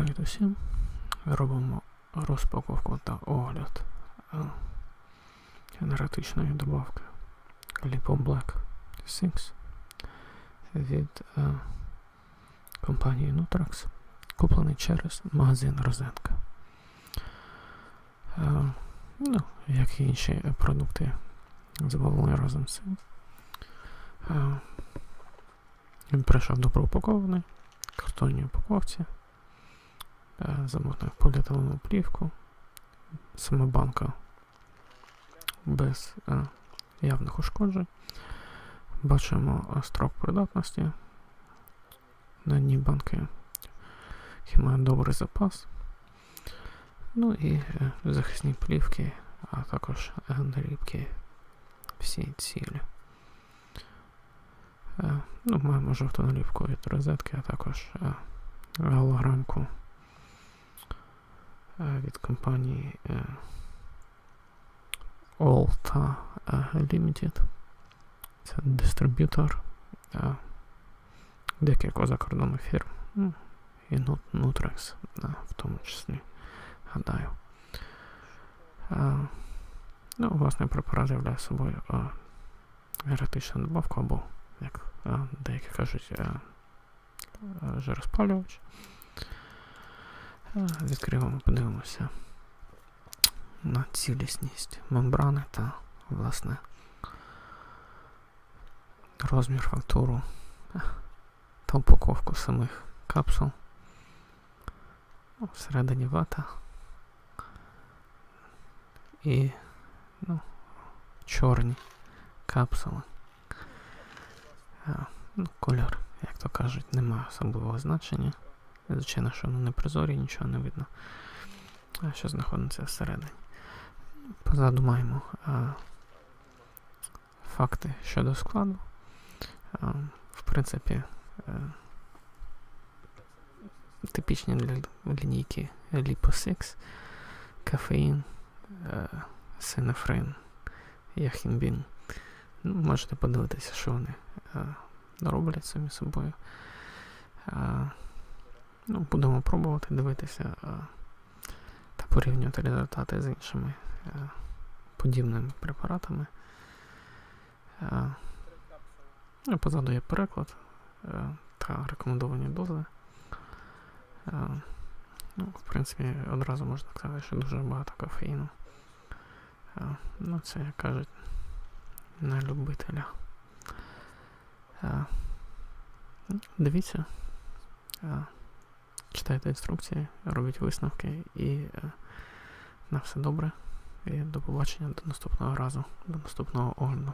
Привіт усім. Робимо розпаковку та огляд е, генератичної добавки Lipo Black 6 від е, компанії Nutrax, куплений через магазин Розетка. Е, ну, як і інші продукти, замовлені разом з цим. Е, він прийшов добре упакований, картонній упаковці е, в поліетиленову плівку, сама банка без е, явних ушкоджень. Бачимо е, строк придатності. На дні банки має добрий запас. Ну і захисні плівки, а також наліпки всі цілі. Ну, маємо жовту наліпку від розетки, а також голограмку від компанії е, Alta е, Limited. Це дистриб'ютор е, декількох закордонних фірм. Ну, і Nutrex е, в тому числі, гадаю. Е, ну, власне, препарат являє собою е, геретичну добавку або, як е, деякі кажуть, е, е, жироспалювач. Відкриваємо, подивимося на цілісність мембрани та, власне, розмір фактуру та упаковку самих капсул. Всередині вата. І ну, чорні капсули. Ну, кольор, як то кажуть, немає особливого значення. Звичайно, що воно не прозорі, нічого не видно. Що знаходиться всередині. Позаду маємо а, факти щодо складу. А, в принципі, а, типічні для лінійки Lipo 6, кофеїн, а, синофрин, яхімбін. Ну, можете подивитися, що вони а, роблять самі собою. А, ну, будемо пробувати дивитися а, та порівнювати результати з іншими а, подібними препаратами. Ну, позаду є переклад та рекомендовані дози. Ну, в принципі, одразу можна сказати, що дуже багато кофеїну. Ну, це, як кажуть, на любителя. Ну, дивіться, читайте інструкції, робіть висновки і е, на все добре. І до побачення до наступного разу, до наступного огляду.